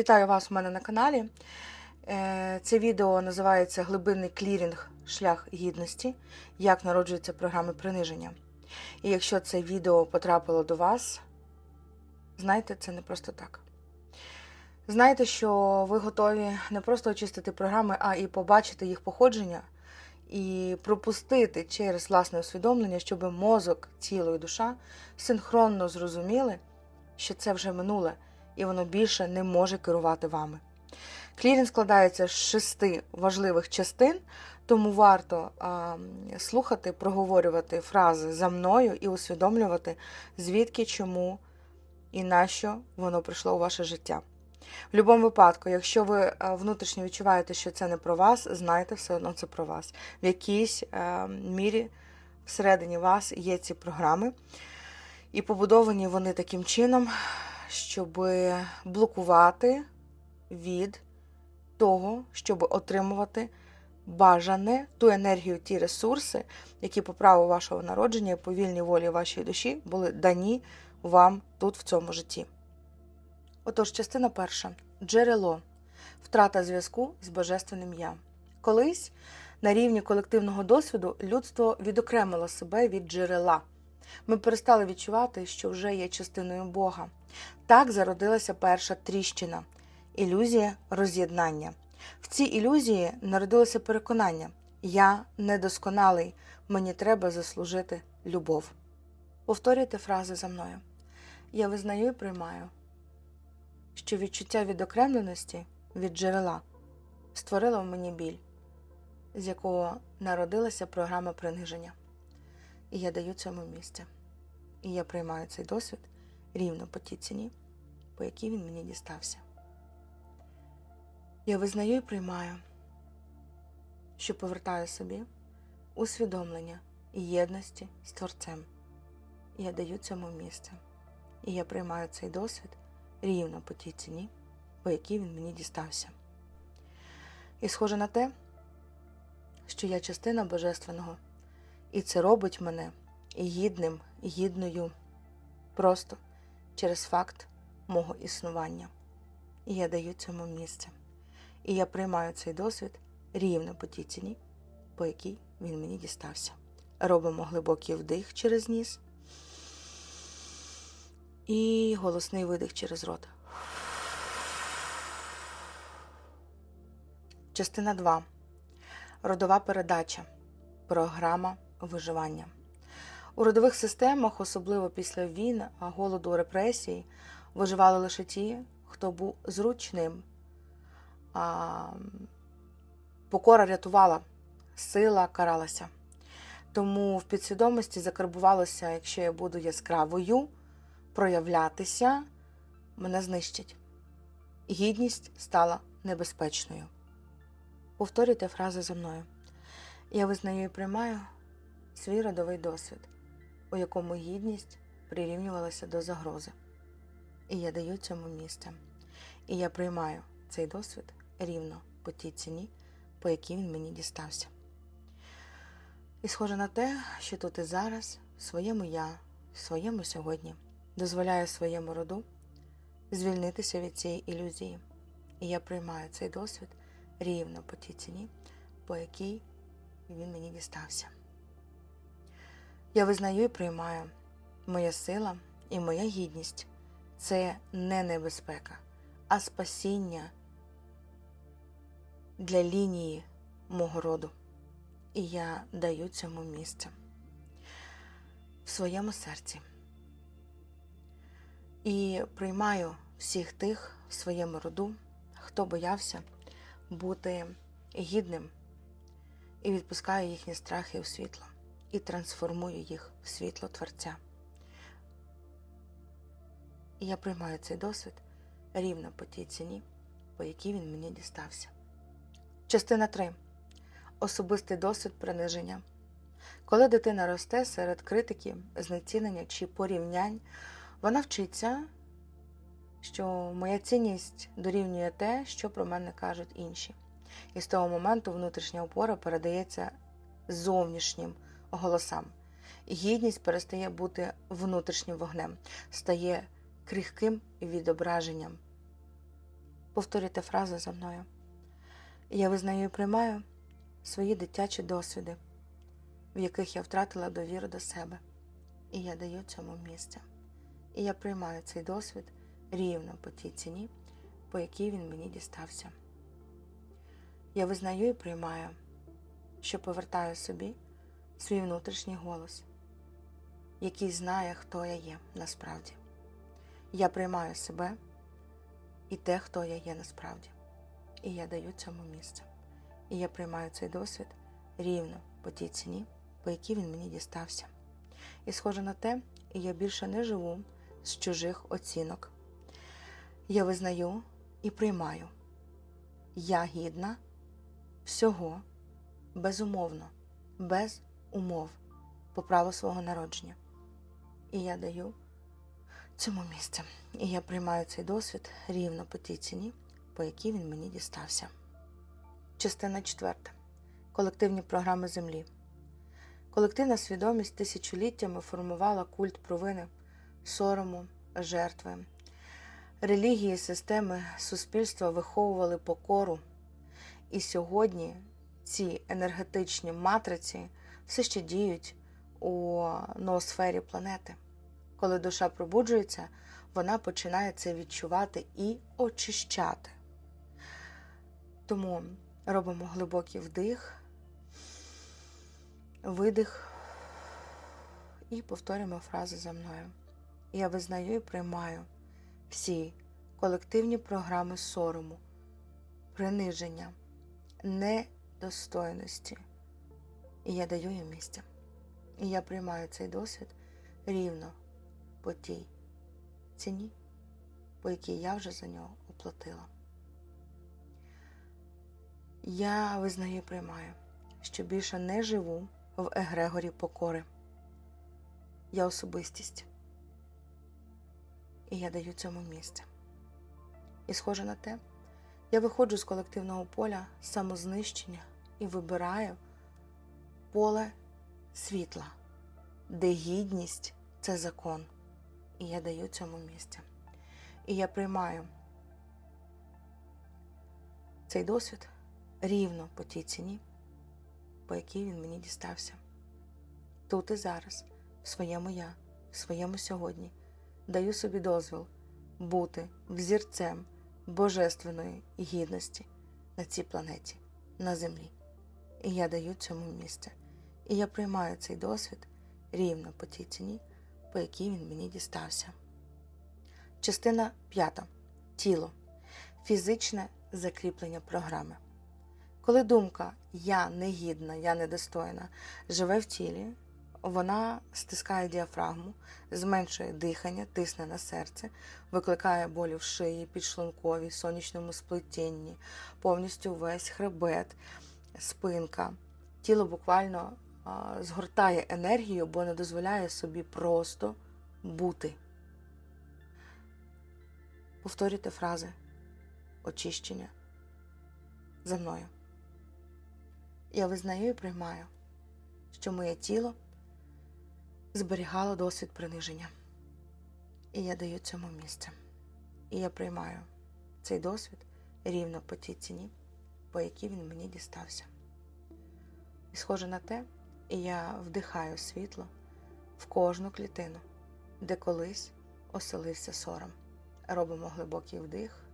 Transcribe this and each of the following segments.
Вітаю вас у мене на каналі. Е, Це відео називається Глибинний клірінг Шлях гідності. Як народжуються програми приниження. І якщо це відео потрапило до вас, знайте, це не просто так. Знайте, що ви готові не просто очистити програми, а і побачити їх походження і пропустити через власне усвідомлення, щоб мозок, тіло і душа синхронно зрозуміли, що це вже минуле і воно більше не може керувати вами. Клірінг складається з шести важливих частин, тому варто а, слухати, проговорювати фрази за мною і усвідомлювати, звідки, чому і на що воно прийшло у ваше життя. В будь-якому випадку, якщо ви внутрішньо відчуваєте, що це не про вас, знайте все одно це про вас. В якійсь а, мірі всередині вас є ці програми, і побудовані вони таким чином, щоб блокувати від того, щоб отримувати бажане ту енергію, ті ресурси, які по праву вашого народження і по вільній волі вашої душі були дані вам тут в цьому житті. Отож, частина перша джерело, втрата зв'язку з божественним я. Колись на рівні колективного досвіду людство відокремило себе від джерела. Ми перестали відчувати, що вже є частиною Бога. Так зародилася перша тріщина ілюзія роз'єднання. В цій ілюзії народилося переконання: я недосконалий, мені треба заслужити любов. Повторюйте фрази за мною. Я визнаю і приймаю, що відчуття відокремленості від джерела створило в мені біль, з якого народилася програма приниження. І я даю цьому місце. І я приймаю цей досвід рівно по тій ціні, по якій він мені дістався. Я визнаю і приймаю, що повертаю собі усвідомлення і єдності з Творцем. Я даю цьому місце. І я приймаю цей досвід рівно по тій ціні, по якій він мені дістався. І схоже на те, що я частина Божественного, і це робить мене гідним, гідною просто через факт мого існування. І я даю цьому місце. І я приймаю цей досвід рівно по тій ціні, по якій він мені дістався. Робимо глибокий вдих через ніс і голосний видих через рот. Частина 2. Родова передача. Програма виживання. У родових системах, особливо після війн, голоду, репресій, виживали лише ті, хто був зручним. А, Покора рятувала, сила каралася. Тому в підсвідомості закарбувалося, якщо я буду яскравою, проявлятися, мене знищать. Гідність стала небезпечною. Повторюйте фрази за мною. Я визнаю і приймаю свій родовий досвід, у якому гідність прирівнювалася до загрози. І я даю цьому місце. І я приймаю цей досвід рівно по тій ціні, по якій він мені дістався. І схоже на те, що тут і зараз, своєму я, своєму сьогодні, дозволяю своєму роду звільнитися від цієї ілюзії. І я приймаю цей досвід рівно по тій ціні, по якій він мені дістався. Я визнаю і приймаю моя сила і моя гідність це не небезпека, а спасіння для лінії мого роду. І я даю цьому місце в своєму серці. І приймаю всіх тих в своєму роду, хто боявся бути гідним, і відпускаю їхні страхи у світло, і трансформую їх в світло Творця. І я приймаю цей досвід рівно по тій ціні, по якій він мені дістався. Частина 3. Особистий досвід приниження. Коли дитина росте серед критики, знецінення чи порівнянь, вона вчиться, що моя цінність дорівнює те, що про мене кажуть інші. І з того моменту внутрішня опора передається зовнішнім голосам. Гідність перестає бути внутрішнім вогнем, стає крихким відображенням Повторюйте фрази за мною. Я визнаю і приймаю свої дитячі досвіди, в яких я втратила довіру до себе. І я даю цьому місце. І я приймаю цей досвід рівно по тій ціні, по якій він мені дістався. Я визнаю і приймаю, що повертаю собі свій внутрішній голос, який знає, хто я є насправді. Я приймаю себе і те, хто я є насправді. І я даю цьому місце. І я приймаю цей досвід рівно по тій ціні, по якій він мені дістався. І схоже на те, я більше не живу з чужих оцінок. Я визнаю і приймаю. Я гідна всього безумовно, без умов по праву свого народження. І я даю цьому місце. І я приймаю цей досвід рівно по тій ціні, по якій він мені дістався. Частина четверта. Колективні програми Землі. Колективна свідомість тисячоліттями формувала культ провини, сорому, жертви. Релігії, системи суспільства виховували покору. І сьогодні ці енергетичні матриці все ще діють у ноосфері планети. Коли душа пробуджується, вона починає це відчувати і очищати. Тому робимо глибокий вдих, видих і повторюємо фрази за мною. Я визнаю і приймаю всі колективні програми сорому, приниження, недостойності. І я даю їм місце. І я приймаю цей досвід рівно по тій ціні, по якій я вже за нього оплатила. Я визнаю і приймаю, що більше не живу в егрегорі покори. Я особистість. І я даю цьому місце. І схоже на те, я виходжу з колективного поля самознищення і вибираю поле світла, де гідність це закон. І я даю цьому місце. І я приймаю цей досвід рівно по тій ціні, по якій він мені дістався. Тут і зараз, в своєму я, в своєму сьогодні, даю собі дозвіл бути взірцем божественної гідності на цій планеті, на землі. І я даю цьому місце. І я приймаю цей досвід рівно по тій ціні, по якій він мені дістався. Частина п'ята. Тіло. Фізичне закріплення програми. Коли думка Я негідна, я недостойна живе в тілі, вона стискає діафрагму, зменшує дихання, тисне на серце, викликає болі в шиї, підшлунковій, сонячному сплетінні, повністю весь хребет, спинка. Тіло буквально згортає енергію, бо не дозволяє собі просто бути. Повторюйте фрази очищення за мною. Я визнаю і приймаю, що моє тіло зберігало досвід приниження. І я даю цьому місце. І я приймаю цей досвід рівно по тій ціні, по якій він мені дістався. І схоже на те, я вдихаю світло в кожну клітину, де колись оселився сором. Робимо глибокий вдих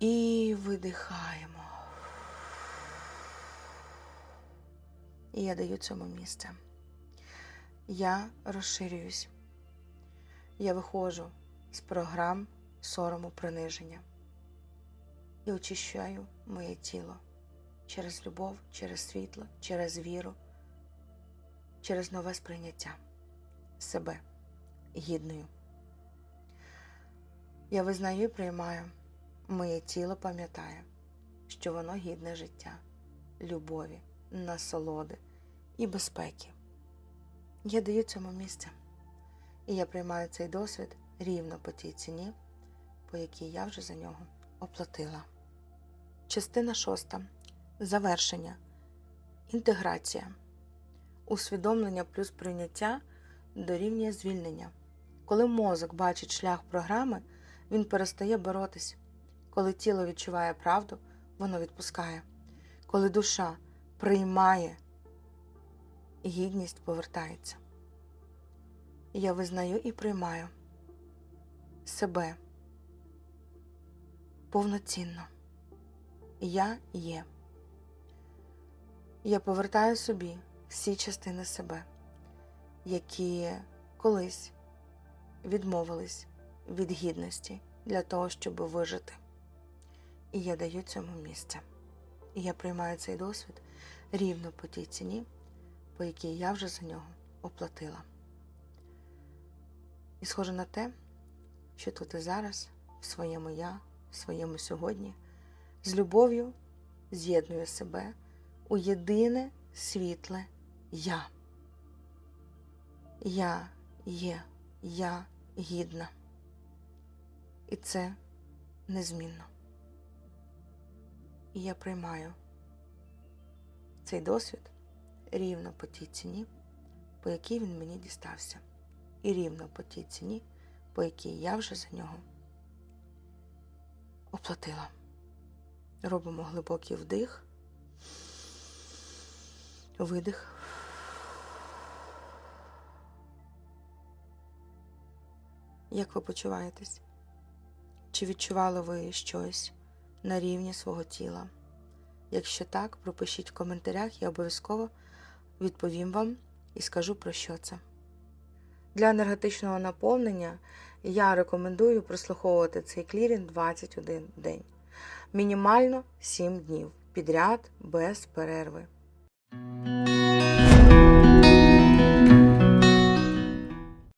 і видихаємо. І я даю цьому місце. Я розширююсь. Я виходжу з програм сорому приниження і очищаю моє тіло через любов, через світло, через віру, через нове сприйняття себе гідною. Я визнаю і приймаю, моє тіло пам'ятає, що воно гідне життя, любові, насолоди і безпеки. Я даю цьому місце, і я приймаю цей досвід рівно по тій ціні, по якій я вже за нього оплатила. Частина шоста. Завершення. Інтеграція. Усвідомлення плюс прийняття дорівнює звільнення. Коли мозок бачить шлях програми, він перестає боротись. Коли тіло відчуває правду, воно відпускає. Коли душа приймає, гідність повертається. Я визнаю і приймаю себе повноцінно. Я є. Я повертаю собі всі частини себе, які колись відмовились від гідності для того, щоб вижити. І я даю цьому місце. І я приймаю цей досвід рівно по тій ціні, по якій я вже за нього оплатила. І схоже на те, що тут і зараз, в своєму я, в своєму сьогодні, з любов'ю з'єдную себе у єдине світле я. Я є, я гідна. І це незмінно. І я приймаю цей досвід рівно по тій ціні, по якій він мені дістався, і рівно по тій ціні, по якій я вже за нього оплатила. Робимо глибокий вдих, видих. Як ви почуваєтесь? Чи відчували ви щось на рівні свого тіла? Якщо так, пропишіть в коментарях, я обов'язково відповім вам і скажу про що це. Для енергетичного наповнення я рекомендую прослуховувати цей клірінг 21 день. Мінімально 7 днів підряд без перерви.